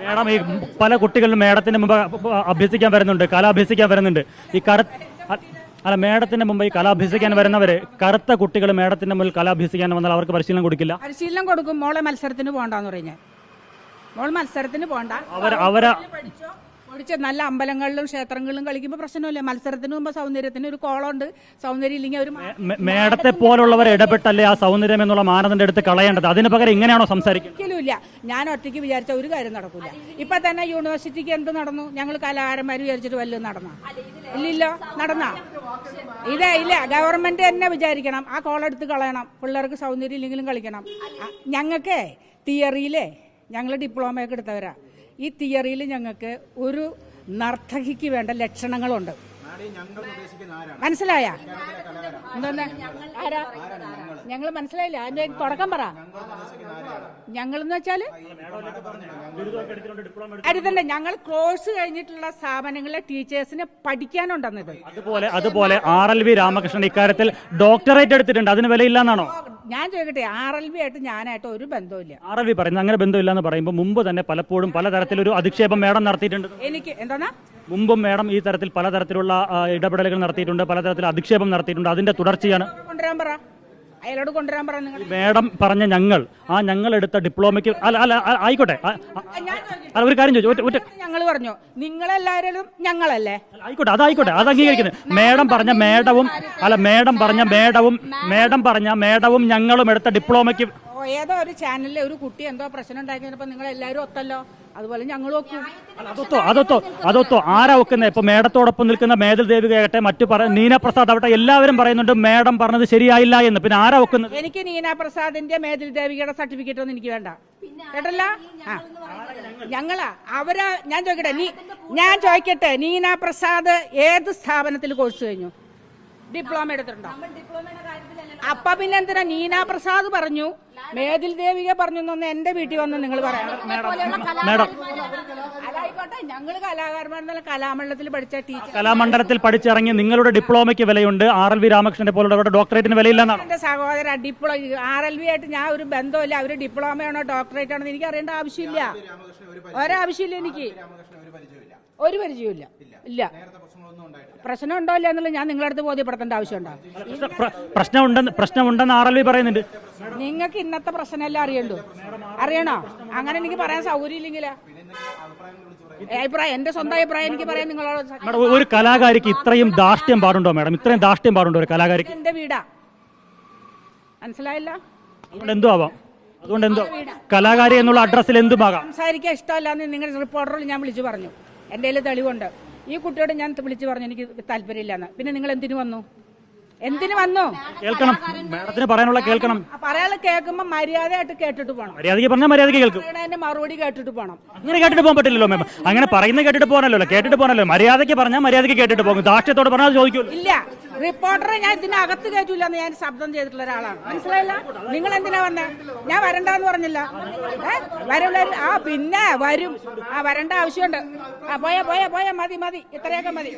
Madam ഈ പല കുട്ടികളും മേഡത്തിന്റെ മുമ്പ് അഭ്യസിക്കാൻ വരുന്നുണ്ട് കല അഭ്യസിക്കാൻ വരുന്നുണ്ട്. ഈ കറ അല്ല മേഡത്തിന്റെ മുമ്പ് ഈ കല അഭ്യസിക്കാൻ വരുന്നവര് കറുത്ത കുട്ടികൾ മേഡത്തിന്റെ മുമ്പിൽ കല അഭ്യസിക്കാൻ വന്നാൽ അവർക്ക് പരിശീലനം കൊടുക്കില്ല? പരിശീലനം കൊടുക്കും മോളെ മത്സരത്തിന് പോകണ്ടെന്ന് പറഞ്ഞാൽ മോൾ മത്സരത്തിന് പോകണ്ട. അവർ അവരെ പഠിച്ച നല്ല അമ്പലങ്ങളിലും ക്ഷേത്രങ്ങളിലും കളിക്കുമ്പോൾ പ്രശ്നമില്ല. മത്സരത്തിന് മുമ്പ് സൗന്ദര്യത്തിന് ഒരു കോളമുണ്ട്. സൗന്ദര്യം ഇല്ലെങ്കിൽ ഒരു മേടത്തെ പോലുള്ളവർ ഇടപെട്ടല്ലേ ആ സൗന്ദര്യം എന്നുള്ള മാനദണ്ഡം എടുത്ത് കളയേണ്ടത്? അതിന് പകരം ഇങ്ങനെയാണോ സംസാരിക്കുന്നത്? ഞാൻ ഒറ്റയ്ക്ക് വിചാരിച്ച ഒരു കാര്യം നടക്കില്ല ഇപ്പൊ തന്നെ യൂണിവേഴ്സിറ്റിക്ക് എന്ത് നടന്നു? ഞങ്ങൾ കലാകാരന്മാർ വിചാരിച്ചിട്ട് വല്ലതും നടന്ന? ഇല്ലല്ലോ. നടന്ന? ഇതേ ഇല്ല. ഗവൺമെന്റ് തന്നെ വിചാരിക്കണം. ആ കോളെടുത്ത് കളയണം. പിള്ളേർക്ക് സൗന്ദര്യം ഇല്ലെങ്കിലും കളിക്കണം. ഞങ്ങൾക്ക് തിയറിയിലേ ഞങ്ങൾ ഡിപ്ലോമയൊക്കെ എടുത്തവരാ. ഈ തിയറിയിൽ ഞങ്ങൾക്ക് ഒരു നർത്തകിക്ക് വേണ്ട ലക്ഷണങ്ങളുണ്ട്. മനസ്സിലായ? എന്താ ആരാ? ഞങ്ങൾ മനസ്സിലായില്ല. അതിന്റെ തുടക്കം പറ. ഞങ്ങൾ എന്ന് വെച്ചാൽ? അരുതണ്ട ഞങ്ങൾ കോഴ്സ് കഴിഞ്ഞിട്ടുള്ള സ്ഥാപനങ്ങളിലെ ടീച്ചേഴ്സിന് പഠിക്കാനുണ്ടെന്നത് അതുപോലെ അതുപോലെ ആർ എൽ വി രാമകൃഷ്ണൻ ഇക്കാര്യത്തിൽ ഡോക്ടറേറ്റ് എടുത്തിട്ടുണ്ട്. അതിന് വിലയില്ലെന്നാണോ ഞാൻ ചോദിക്കട്ടെ ആർ എൽ വി ആയിട്ട് ഞാനായിട്ട് ഒരു ബന്ധവുമില്ല. ആർ എൽ വി പറയുന്നത് അങ്ങനെ ബന്ധമില്ല എന്ന് പറയുമ്പോൾ മുമ്പ് തന്നെ പലപ്പോഴും പലതരത്തിലൊരു അധിക്ഷേപം മേഡം നടത്തിയിട്ടുണ്ട്. എനിക്ക് എന്താണ് മുമ്പും മേഡം ഈ തരത്തിൽ പലതരത്തിലുള്ള ഇടപെടലുകൾ നടത്തിയിട്ടുണ്ട് പലതരത്തിൽ അധിക്ഷേപം നടത്തിയിട്ടുണ്ട്. അതിന്റെ തുടർച്ചയാണ്. കൊണ്ടുവരാൻ പറ. അയാളോട് കൊണ്ടുവരാൻ പറ നിങ്ങൾ. മേഡം പറഞ്ഞ ഞങ്ങൾ ആ ഞങ്ങൾ എടുത്ത ഡിപ്ലോമയ്ക്ക് അല്ല അല്ല ആ, ആയിക്കോട്ടെ ആ, ആ, അല്ല ഒരു കാര്യം ചോദിച്ചു ഒറ്റ ഒറ്റ. ഞങ്ങൾ പറഞ്ഞു നിങ്ങളെല്ലാവരും ഞങ്ങളല്ലേ? അല്ല, ആയിക്കോട്ടെ അതായിക്കോട്ടെ അത് അംഗീകരിക്കുന്നത് മേഡം പറഞ്ഞ മേഡവും അല്ല മേഡം പറഞ്ഞ മേഡവും മേഡം പറഞ്ഞ മേഡവും ഞങ്ങളും എടുത്ത ഡിപ്ലോമയ്ക്ക് ഏതോ ഒരു ചാനലിലെ ഒരു കുട്ടി എന്തോ പ്രശ്നം ഉണ്ടാക്കിയപ്പോ നിങ്ങൾ എല്ലാവരും ഒത്തല്ലോ. അതുപോലെ ഞങ്ങൾ ഒക്കും. അതൊത്തോ അതൊത്തോ അതൊത്തോ ആരാ ഒക്കുന്നത് ഇപ്പൊ മേഡത്തോടൊപ്പം നിൽക്കുന്ന മേധൽ ദേവികയാകട്ടെ മറ്റു പറ നീന പ്രസാദ് ആവട്ടെ എല്ലാവരും പറയുന്നുണ്ട് മേഡം പറഞ്ഞത് ശരിയായില്ല എന്ന്. പിന്നെ ആരാ ഒക്കുന്നത്? എനിക്ക് നീന പ്രസാദിന്റെ മേതിൽ ദേവികയുടെ സർട്ടിഫിക്കറ്റ് ഒന്നും എനിക്ക് വേണ്ട. കേട്ടല്ല? ആ. ഞങ്ങളാ. അവരാ ഞാൻ ചോദിക്കട്ടെ നീ ഞാൻ ചോദിക്കട്ടെ നീന പ്രസാദ് ഏത് സ്ഥാപനത്തിൽ കോഴ്സ് കഴിഞ്ഞു? ഡിപ്ലോമ എടുത്തിട്ടുണ്ടോ? അപ്പൊ പിന്നെ എന്തിനാ നീന പ്രസാദ് പറഞ്ഞു? മേതിൽ ദേവിക പറഞ്ഞു എന്നൊന്ന് എന്റെ വീട്ടിൽ വന്ന് നിങ്ങൾ പറയണം. മേഡം അതായിക്കോട്ടെ. ഞങ്ങൾ കലാകാരന്മാരെന്നല്ല കലാമണ്ഡലത്തിൽ പഠിച്ച ടീച്ചർ. കലാമണ്ഡലത്തിൽ പഠിച്ചിറങ്ങി നിങ്ങളുടെ ഡിപ്ലോമയ്ക്ക് വിലയുണ്ട്. ആർ എൽ വി രാമകൃഷ്ണന്റെ പോലുള്ളവരുടെ ഡോക്ടറേറ്റിന് വിലയില്ലെന്നാണ്? എന്റെ സഹോദര ഡിപ്ലോ ആർ എൽ വി ആയിട്ട് ഞാൻ ഒരു ബന്ധമില്ല അവർ ഡിപ്ലോമയാണോ ഡോക്ടറേറ്റ് ആണോ എനിക്ക് അറിയേണ്ട ആവശ്യമില്ല ഒരാവശ്യമില്ല എനിക്ക്. ഒരു പരിചയമില്ല ഇല്ല. പ്രശ്നം ഉണ്ടോ ഇല്ല എന്നുള്ളത് ഞാൻ നിങ്ങളുടെ അടുത്ത് ബോധ്യപ്പെടുത്തേണ്ട ആവശ്യമുണ്ടോ? പ്രശ്ന- പ്ര- പ്രശ്നമുണ്ടെന്ന് പ്രശ്നമുണ്ടെന്ന് ആർ എൽ വി പറയുന്നുണ്ട്. നിങ്ങൾക്ക് ഇന്നത്തെ പ്രശ്നമെല്ലാം അറിയണ്ടോ? അറിയണോ? അങ്ങനെ എനിക്ക് പറയാൻ സൗകര്യം ഇല്ലെങ്കിലാ അഭിപ്രായം എന്റെ സ്വന്തം അഭിപ്രായം എനിക്ക് പറയാൻ നിങ്ങളോട് ഒരു കലാകാരിക്ക് ഇത്രയും ദാഷ്ട്യം പാടുണ്ടോ മാഡം? ഇത്രയും ദാഷ്ട്യം പാടുണ്ടോ ഒരു കലാകാരിക്ക്? എന്റെ വീടാ? മനസ്സിലായില്ല? അതുകൊണ്ട് എന്തും ആവാം. അതുകൊണ്ട് എന്തോ കലാകാരി എന്നുള്ള അഡ്രസ്സിൽ എന്തുമാകാം സംസാരിക്കാൻ ഇഷ്ടമല്ല നിങ്ങളുടെ റിപ്പോർട്ടറിൽ ഞാൻ വിളിച്ചു പറഞ്ഞു. എന്റെ കയ്യിൽ തെളിവുണ്ട്. ഈ കുട്ടിയോട് ഞാൻ വിളിച്ചു പറഞ്ഞു എനിക്ക് താല്പര്യമില്ലെന്ന്. പിന്നെ നിങ്ങൾ എന്തിനു വന്നു? എന്തിനു വന്നു? കേൾക്കണം. മേഡത്തിന് പറയാനുള്ള കേൾക്കണം. പറയാനുള്ള കേൾക്കുമ്പോ മര്യാദയായിട്ട് കേട്ടിട്ട് പോകണം മര്യാദയ്ക്ക് പറഞ്ഞാൽ മര്യാദയ്ക്ക് കേൾക്കും. അതിന്റെ മറുപടി കേട്ടിട്ട് പോകണം അങ്ങനെ കേട്ടിട്ട് പോകാൻ പറ്റില്ലല്ലോ മാം അങ്ങനെ പറയുന്നത് കേട്ടിട്ട് പോകാനല്ലോ കേട്ടിട്ട് പോകാനല്ലോ മര്യാദയ്ക്ക് പറഞ്ഞാൽ മര്യാദയ്ക്ക് കേട്ടിട്ട് പോകും. ദാക്ഷ്യത്തോട് പറഞ്ഞാൽ ചോദിക്കും ഇല്ല. റിപ്പോർട്ടറെ ഞാൻ ഇതിനകത്ത് കയറ്റൂല എന്ന് ഞാൻ ശബ്ദം ചെയ്തിട്ടുള്ള ഒരാളാണ്. മനസ്സിലായില്ല? നിങ്ങൾ എന്തിനാ വന്നേ? ഞാൻ വരണ്ടെന്ന് പറഞ്ഞില്ല. വരുള്ള വരൂല. ആ പിന്നെ വരും. ആ വരണ്ട ആവശ്യമുണ്ട്. ആ പോയാ പോയാ പോയാ മതി മതി. ഇത്രയൊക്കെ മതി.